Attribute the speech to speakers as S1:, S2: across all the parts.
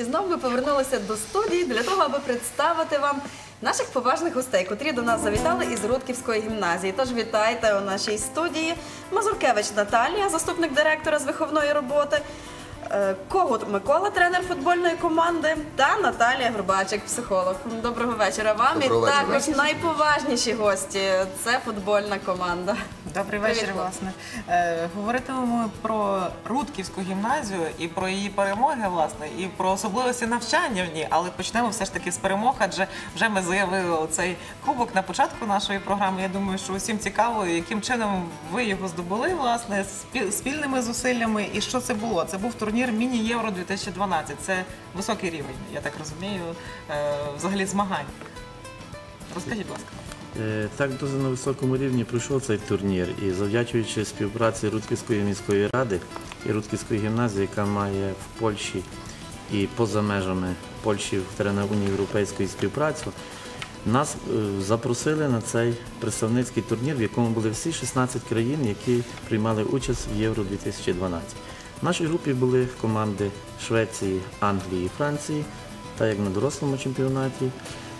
S1: І знову ми повернулися до студії для того, аби представити вам наших поважних гостей, котрі до нас завітали із Рудківської гімназії. Тож вітайте у нашій студії Мазуркевич Наталія, заступник директора з виховної роботи. Е, Когут Микола, тренер футбольної команди, та Наталія Горбачик, психолог. Доброго вечора вам.
S2: Доброго
S1: і
S2: вечора.
S1: також найповажніші гості це футбольна команда.
S3: Добрий вечір, власне. Е, говоритимемо про Рудківську гімназію і про її перемоги, власне, і про особливості навчання в ній. Але почнемо все ж таки з перемог, адже вже ми заявили цей кубок на початку нашої програми. Я думаю, що усім цікаво, яким чином ви його здобули, власне, спільними зусиллями. І що це було? Це був турнір Міні-Євро 2012. Це високий рівень, я так розумію, е, взагалі змагань. Розкажіть, будь ласка.
S4: Е, Так дуже на високому рівні пройшов цей турнір і завдячуючи співпраці Рудківської міської ради і Рудківської гімназії, яка має в Польщі і поза межами Польщі в теренах Унії Європейської співпрацю, нас е, запросили на цей представницький турнір, в якому були всі 16 країн, які приймали участь в Євро 2012. В нашій групі були команди Швеції, Англії і Франції, та як на дорослому чемпіонаті.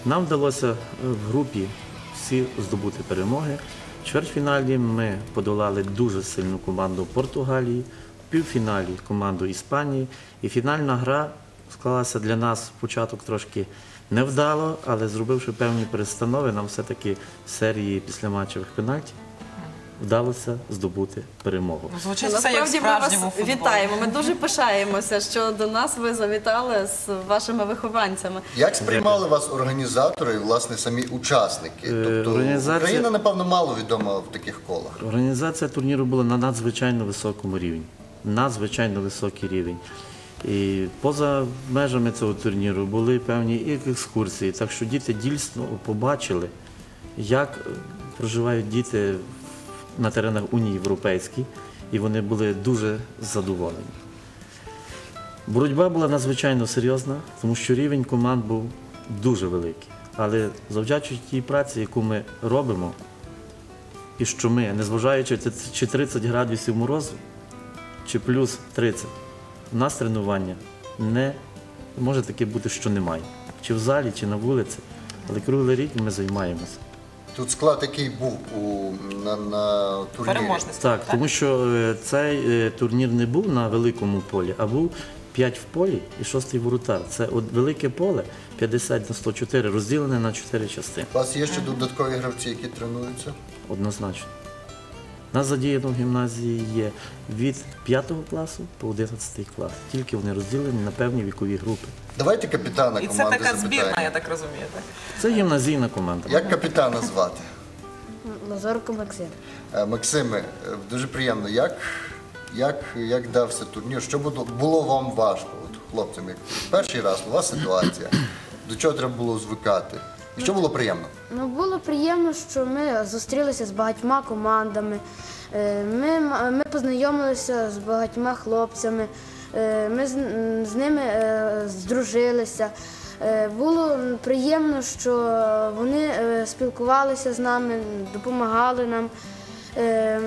S4: Нам вдалося е, в групі всі здобути перемоги. В чвертьфіналі ми подолали дуже сильну команду Португалії, в півфіналі команду Іспанії. І фінальна гра склалася для нас початок трошки невдало, але зробивши певні перестанови, нам все-таки в серії післяматчевих пенальтів вдалося здобути перемогу.
S3: Ну, Звучить все як
S1: Насправді ми вас
S3: справжньому футболі.
S1: вітаємо. Ми дуже пишаємося, що до нас ви завітали з вашими вихованцями.
S2: Як сприймали вас організатори і власне самі учасники?
S4: Е,
S2: Тобто
S4: організація-
S2: Україна, напевно, мало відома в таких колах.
S4: Організація турніру була на надзвичайно високому рівні. Надзвичайно високий рівень. І поза межами цього турніру були певні і екскурсії, так що діти дійсно побачили, як проживають діти в- на теренах Унії Європейській, і вони були дуже задоволені. Боротьба була надзвичайно серйозна, тому що рівень команд був дуже великий. Але завдячуючи тій праці, яку ми робимо, і що ми, незважаючи чи 30 градусів морозу, чи плюс 30, у нас тренування не може таке бути, що немає. Чи в залі, чи на вулиці. Але круглий рік ми займаємося.
S2: Тут склад, який був у, на, на турнірі.
S3: Переможництво.
S4: Так, тому що е, цей е, турнір не був на великому полі, а був 5 в полі і 6 воротар. Це от велике поле 50 на 104, розділене на 4 частини.
S2: У вас є ще додаткові гравці, які тренуються?
S4: Однозначно. Нас задіяно в гімназії є від 5 класу по 11 клас. Тільки вони розділені на певні вікові групи.
S2: Давайте капітана
S3: І це така збірна,
S2: запитаємо.
S3: я так розумію. Так?
S4: Це гімназійна команда.
S2: Як капітана звати?
S5: Лазорко Максим.
S2: Е, Максиме, е, дуже приємно. Як, як, як дався турнір? Що було, було вам важко, от, хлопцям? Як перший раз нова ситуація. До чого треба було звикати? І що було приємно?
S5: Ну було приємно, що ми зустрілися з багатьма командами. Е, Ми, ми познайомилися з багатьма хлопцями. Е, Ми з, з ними е, здружилися. Було приємно, що вони спілкувалися з нами, допомагали нам. Е,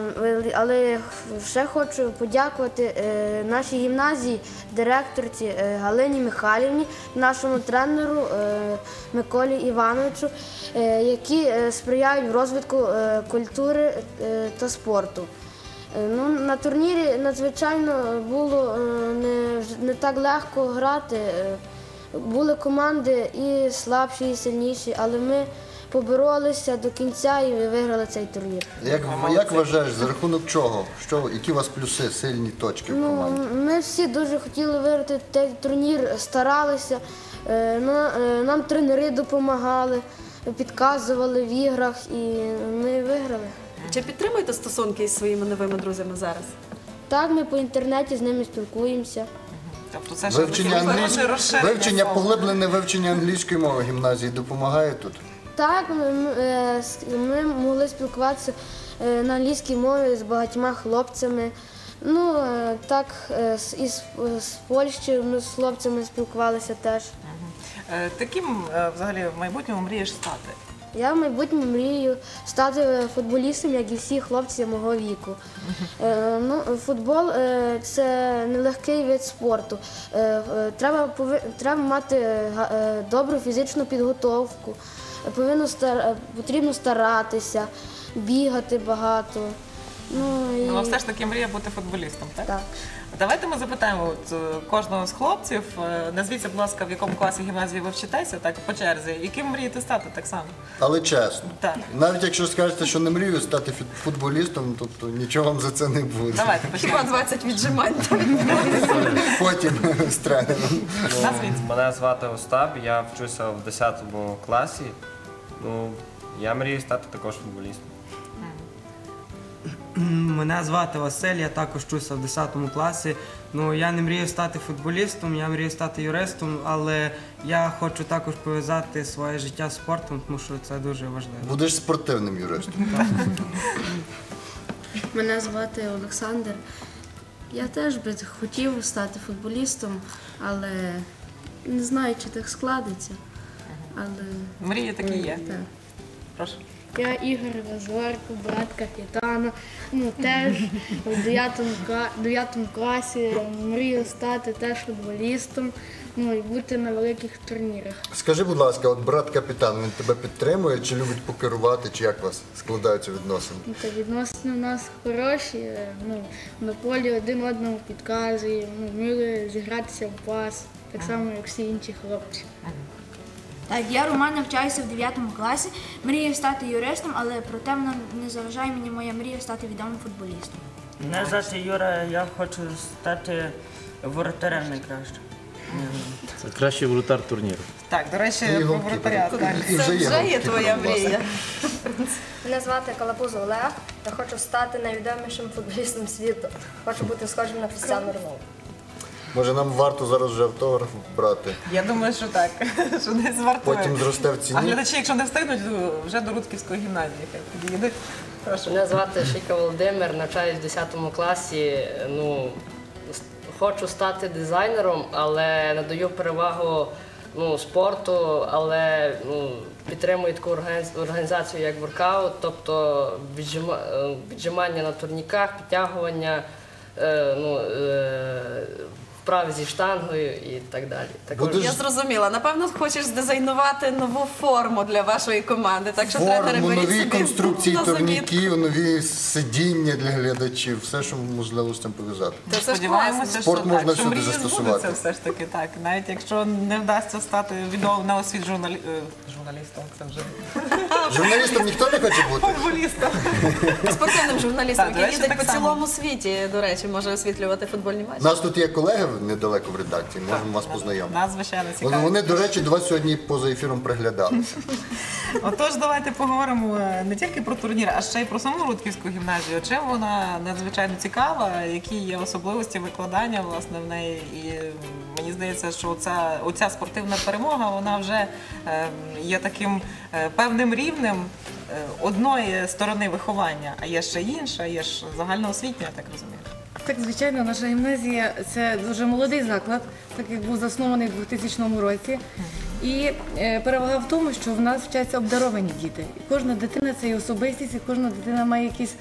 S5: Але ще хочу подякувати е, нашій гімназії, директорці е, Галині Михайлівні, нашому тренеру е, Миколі Івановичу, які сприяють в розвитку культури та спорту. Ну, на турнірі надзвичайно було не, не так легко грати. Були команди і слабші, і сильніші, але ми поборолися до кінця і виграли цей турнір.
S2: Як, як вважаєш, за рахунок чого? Що, які у вас плюси, сильні точки в
S5: Ну,
S2: команді?
S5: ми всі дуже хотіли виграти цей турнір, старалися. Е, на- е, Нам тренери допомагали, підказували в іграх, і ми виграли.
S1: Чи підтримуєте стосунки із своїми новими друзями зараз?
S5: Так, ми по інтернеті з ними спілкуємося.
S3: Тобто це ж
S2: Вивчення,
S3: розширене
S2: вивчення поглиблене вивчення англійської мови гімназії допомагає тут.
S5: Так, ми, е, ми могли спілкуватися е, на англійській мові з багатьма хлопцями. Ну, е, так, е, з- Польщі ми з хлопцями спілкувалися теж.
S3: Таким взагалі в майбутньому мрієш стати?
S5: Я в майбутньому мрію стати футболістом, як і всі хлопці мого віку. Ну, футбол це нелегкий вид спорту. Треба, треба мати добру фізичну підготовку, повинно стар, е, потрібно старатися, бігати багато. Ну, і...
S3: Ну, а все ж таки мрія бути футболістом, так?
S5: Так.
S3: Давайте ми запитаємо от, е, кожного з хлопців. е, Назвіться, будь ласка, в якому класі гімназії ви вчитеся, так по черзі. Яким мрієте стати так само?
S2: Але чесно,
S3: Так.
S2: навіть якщо скажете, що не мрію стати фіт- футболістом, тобто нічого вам за це не буде.
S3: Давайте
S1: Хіба
S3: почнемо.
S1: 20 віджимань.
S2: Потім з тренером.
S3: Назвіть.
S6: Мене звати Остап, я вчуся в 10 класі. Ну, я мрію стати також футболістом.
S7: Мене звати Василь, я також вчуся в 10 класі. Ну я не мрію стати футболістом, я мрію стати юристом, але я хочу також пов'язати своє життя з спортом, тому що це дуже важливо.
S2: Будеш спортивним юристом.
S8: Мене звати Олександр. Я теж би хотів стати футболістом, але не знаю, чи так складеться. Але
S3: Мрії такі є.
S8: так.
S3: Прошу.
S5: Я Ігор Лазорко, брат капітана. Ну теж в 9, 9 класі мрію стати теж футболістом, ну і бути на великих турнірах.
S2: Скажи, будь ласка, от брат капітан, він тебе підтримує, чи любить покерувати, чи як у вас складаються відносини?
S5: Ну, Та відносини в нас хороші. е, Ну на полі один одному підказує, ну, вміли зігратися в пас, так само як всі інші хлопці.
S9: Так, я Роман навчаюся в 9 класі. Мрію стати юристом, але проте вона не заважає мені моя мрія стати відомим футболістом.
S10: Мене звати Юра, я хочу стати воротарем найкраще.
S4: Це кращий воротар турніру.
S3: Так, до речі,
S2: І
S3: про. Так.
S2: І
S1: Це вже є твоя мрія.
S11: Мене звати Калапуз Олег. Я хочу стати найвідомішим футболістом світу. Хочу бути схожим на Крістіану Роналду.
S2: Може нам варто зараз вже автограф брати,
S3: Я думаю, що так. Що не звартує.
S2: потім зросте в
S3: А
S2: ціні.
S3: глядачі, якщо не встигнуть, то вже до Рудківської гімназії хай підійдуть. Прошу.
S12: Мене звати Шийка Володимир, навчаюсь в 10 класі. Ну, хочу стати дизайнером, але надаю перевагу ну, спорту, але ну, підтримую таку організ- організацію, як воркаут, тобто віджима, е, віджимання на турніках, підтягування, е, ну, е, вправи зі штангою і так далі. Також
S2: Будеш
S1: Я зрозуміла. Напевно, хочеш здизайнувати нову форму для вашої команди. Так що тренери
S2: Форму,
S1: беріть
S2: нові
S1: собі
S2: конструкції
S1: на заміт.
S2: турніків, нові сидіння для глядачів, все, що можливо з цим пов'язати.
S1: Та це ж класно.
S3: Сподіваємося,
S2: Спорт
S3: що
S2: можна
S3: так, що
S2: всюди
S3: мрії
S2: застосувати.
S3: збудуться все ж таки так. Навіть якщо не вдасться стати відомим на освіт журналі... е, журналістом, це вже
S2: Журналістом ніхто не хоче бути.
S3: футболістом.
S1: Спортивним журналістом,
S3: Так,
S1: який їздить по цілому світі, до речі, може освітлювати футбольні матчі.
S2: У нас тут є колеги недалеко в редакції, можемо вас познайомити.
S3: Нас, звичайно,
S2: Вони,
S3: цікаво.
S2: вони, до речі, до вас сьогодні поза ефіром приглядалися.
S3: Отож, давайте поговоримо е, не тільки про турнір, а ще й про саму Рудківську гімназію. Чим вона надзвичайно цікава, які є особливості викладання власне в неї. І мені здається, що оця, оця спортивна перемога вона вже е, є таким е, певним рівнем е, одної сторони виховання, а є ще інша, є ж загальноосвітня, я так розумію.
S13: Так, звичайно, наша гімназія це дуже молодий заклад, так як був заснований у 2000 році. І е, перевага в тому, що в нас вчаться обдаровані діти. І кожна дитина це є особистість, і кожна дитина має якісь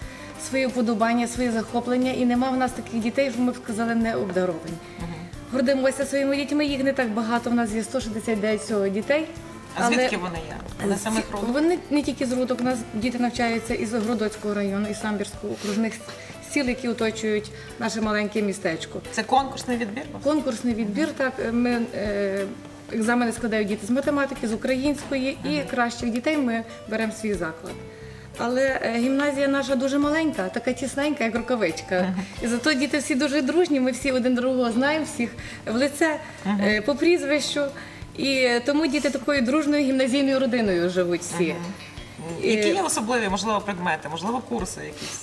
S13: свої вподобання, свої захоплення. І нема в нас таких дітей, що ми б сказали, не обдаровані. Гордимося своїми дітьми, їх не так багато. У нас є 169 дітей.
S3: А звідки вони є? Вони самих
S13: Ці-? Вони не тільки з Рудок, у нас діти навчаються із Городоцького району, із Самбірського окружних сіл, які оточують наше маленьке містечко.
S3: Це конкурсний відбір?
S13: Конкурсний відбір, так, ми е, екзамени складають діти з математики, з української, і кращих дітей ми беремо в свій заклад. Але е, гімназія наша дуже маленька, така тісненька, як рукавичка. І зато діти всі дуже дружні, ми всі один другого знаємо, всіх в лице, е, по прізвищу. І тому діти такою дружною гімназійною родиною живуть всі.
S3: Які є особливі, можливо, предмети, можливо, курси якісь?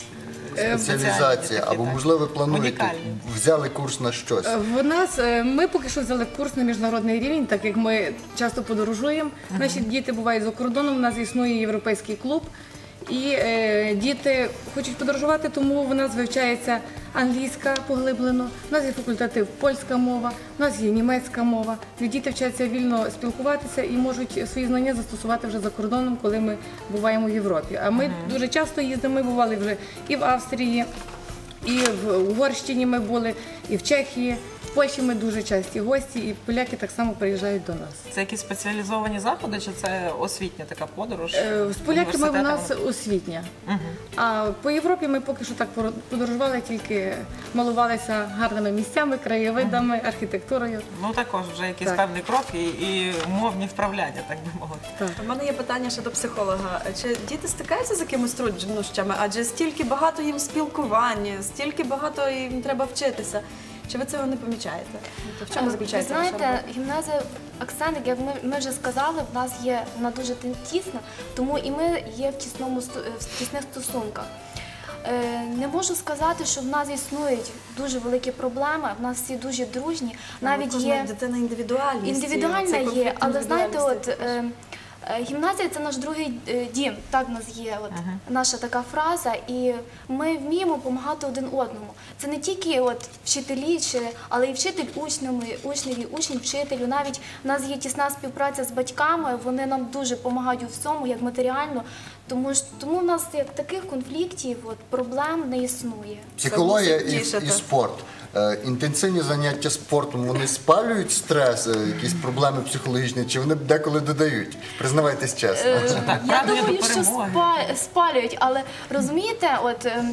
S3: е,
S2: Спеціалізація,
S3: такі,
S2: або
S3: так.
S2: можливо ви плануєте,
S3: Унікальні.
S2: взяли курс на щось.
S13: Е, В нас е, ми поки що взяли курс на міжнародний рівень, так як ми часто подорожуємо. Наші діти бувають за кордоном. У нас існує європейський клуб. І е, діти хочуть подорожувати, тому в нас вивчається англійська поглиблено. У нас є факультатив польська мова, у нас є німецька мова. Діти вчаться вільно спілкуватися і можуть свої знання застосувати вже за кордоном, коли ми буваємо в Європі. А ми дуже часто їздимо. Ми бували вже і в Австрії, і в Угорщині ми були, і в Чехії. В Польщі ми дуже часті гості, і поляки так само приїжджають до нас.
S3: Це якісь спеціалізовані заходи, чи це освітня така подорож?
S13: Е, З поляками в нас освітня. А по Європі ми поки що так подорожували, тільки малувалися гарними місцями, краєвидами, архітектурою.
S3: Ну також вже якийсь
S13: Так.
S3: певний крок і, і мовні вправляння, так би мовити.
S1: У мене є питання ще до психолога. Чи діти стикаються з якимось труднощами? Адже стільки багато їм спілкування, стільки багато їм треба вчитися. Чи ви цього не помічаєте? Тобто в чому заключається ваша
S14: знаєте, гімназія Оксани, як ми, ми вже сказали, в нас є вона дуже тісна, тому і ми є в тісному в тісних стосунках. Е, Не можу сказати, що в нас існують дуже великі проблеми. В нас всі дуже дружні. Навіть є
S1: дитина індивідуальність.
S14: індивідуальна є, але знаєте, от е, е, гімназія це наш другий е, дім. Так в нас є от наша така фраза, і ми вміємо допомагати один одному. Це не тільки от вчителі, чи але і вчитель учнями, учневі, учні вчителю. Навіть в нас є тісна співпраця з батьками. Вони нам дуже допомагають у всьому, як матеріально. Тому ж тому в нас як таких конфліктів, от проблем не існує.
S2: Психологія і, і спорт. Е, інтенсивні заняття спортом вони спалюють стрес, е, якісь проблеми психологічні, чи вони деколи додають? Признавайтесь чесно.
S14: Е, Я думаю, що спалюють, але розумієте, от. ем,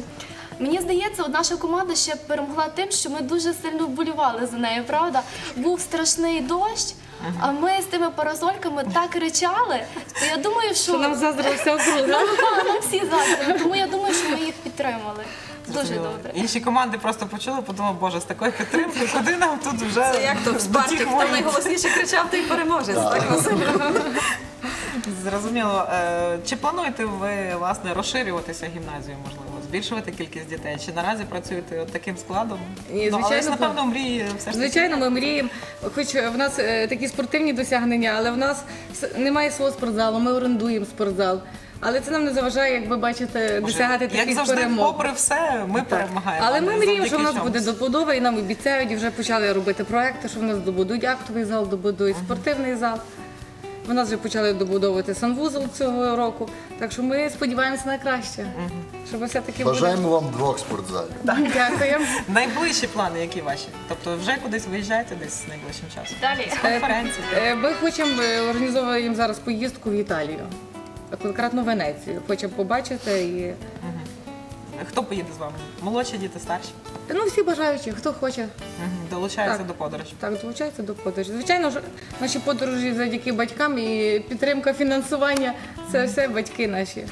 S14: Мені здається, от наша команда ще перемогла тим, що ми дуже сильно вболівали за нею, правда? Був страшний дощ, а ми з тими парасольками так кричали, то я думаю, що,
S13: Що нам заздрила вся округа.
S14: Нам всі заздрили, тому я думаю, що ми їх підтримали. Дуже
S3: Зрозуміло.
S14: добре.
S3: Інші команди просто почули, подумали, боже, з такою підтримкою, куди нам тут вже
S1: Це як то в
S3: до
S1: Спарті,
S3: тих
S1: хто
S3: воїн?
S1: найголосніше кричав, той переможець. Так, Василь?
S3: Зрозуміло. Е, Чи плануєте ви власне розширюватися гімназією, можливо, збільшувати кількість дітей? Чи наразі працюєте от таким складом?
S13: Ні,
S3: ну, але ж,
S13: звичайно,
S3: напевно, мрії все ж таки.
S13: Звичайно, ми мріємо. Хоч в нас е, такі спортивні досягнення, але в нас с- немає свого спортзалу, ми орендуємо спортзал. Але це нам не заважає, як ви бачите, досягати
S3: Як завжди,
S13: перемог.
S3: попри все, ми перемагаємо.
S13: Але ми мріємо, що в нас буде добудова, і нам обіцяють, і вже почали робити проекти, що в нас добудують актовий зал, добудують спортивний зал. В нас вже почали добудовувати санвузол цього року. Так що ми сподіваємося на краще. Щоб все-таки буде.
S2: Бажаємо вам двох спортзалів.
S13: Дякуємо.
S3: Найближчі плани, які ваші? Тобто вже кудись виїжджаєте десь найближчим часом?
S14: Далі.
S3: З конференції.
S13: Е, Ми хочемо е, організовуємо зараз поїздку в Італію, конкретно Венецію. Хочемо побачити і
S3: Хто поїде з вами? Молодші діти, старші?
S13: ну всі бажаючі, хто хоче.
S3: Мгм. Долучаються
S13: Так.
S3: до подорожі.
S13: Так, долучається до подорожі. Звичайно ж, наші подорожі завдяки батькам і підтримка фінансування це все батьки наші.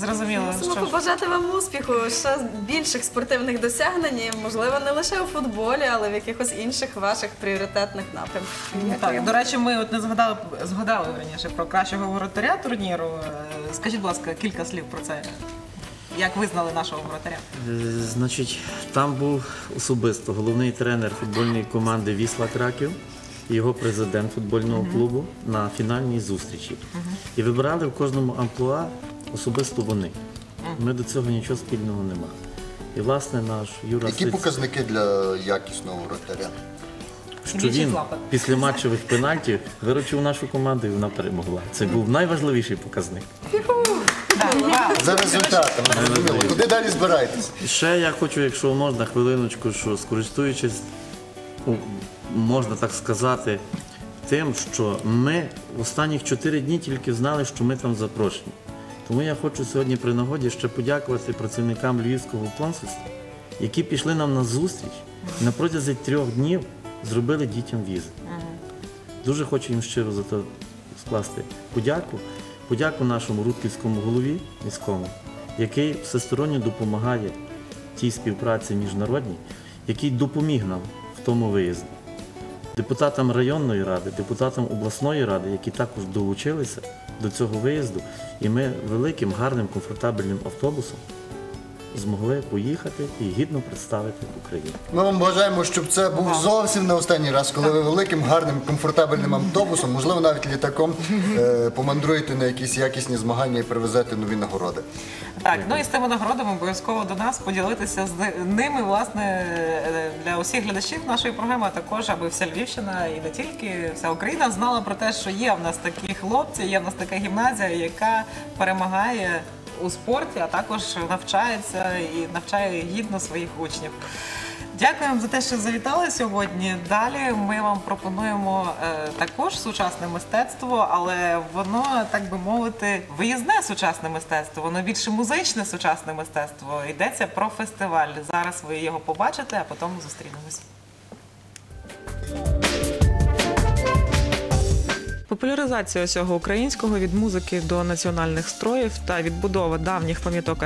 S3: Зрозуміло,
S1: Мусимо
S3: що
S1: побажати вам успіху, ще більших спортивних досягнень, і, можливо, не лише у футболі, але в якихось інших ваших пріоритетних напрямках.
S3: Так, до речі, ми от не згадали згадали раніше про кращого воротаря турніру. Е, Скажіть, будь ласка, кілька слів про це. Як визнали нашого воротаря?
S4: Е, Значить, там був особисто головний тренер футбольної команди Вісла Краків і його президент футбольного клубу на фінальній зустрічі. І вибирали в кожному амплуа особисто вони. Ми до цього нічого спільного не мали. І власне наш Юра
S2: Які
S4: Сиць-
S2: показники для якісного воротаря?
S4: що він після матчових пенальтів виручив нашу команду і вона перемогла. Це був найважливіший показник.
S2: За результатами, зрозуміло. Куди далі збираєтесь?
S4: Ще я хочу, якщо можна, хвилиночку, що скористуючись, ну, можна так сказати, тим, що ми в останніх чотири дні тільки знали, що ми там запрошені. Тому я хочу сьогодні при нагоді ще подякувати працівникам Львівського консульства, які пішли нам на зустріч і на протязі трьох днів зробили дітям візи. Дуже хочу їм щиро за це скласти подяку. Подяку нашому рудківському голові міському, який всесторонньо допомагає тій співпраці міжнародній, який допоміг нам в тому виїзді. Депутатам районної ради, депутатам обласної ради, які також долучилися до цього виїзду, і ми великим, гарним, комфортабельним автобусом змогли поїхати і гідно представити Україну.
S2: Ми вам бажаємо, щоб це був зовсім не останній раз, коли ви великим, гарним, комфортабельним автобусом, можливо, навіть літаком, е, помандруєте на якісь якісні змагання і привезете нові нагороди.
S3: Так, ну і з тими нагородами обов'язково до нас поділитися з ними, власне, е, для усіх глядачів нашої програми, а також аби вся Львівщина і не тільки вся Україна знала про те, що є в нас такі хлопці, є в нас така гімназія, яка перемагає у спорті, а також навчається і навчає гідно своїх учнів. Дякуємо за те, що завітали сьогодні. Далі ми вам пропонуємо е, також сучасне мистецтво, але воно, так би мовити, виїзне сучасне мистецтво, воно більше музичне сучасне мистецтво. Йдеться про фестиваль. Зараз ви його побачите, а потім зустрінемось. Популяризація усього українського від музики до національних строїв та відбудова давніх пам'яток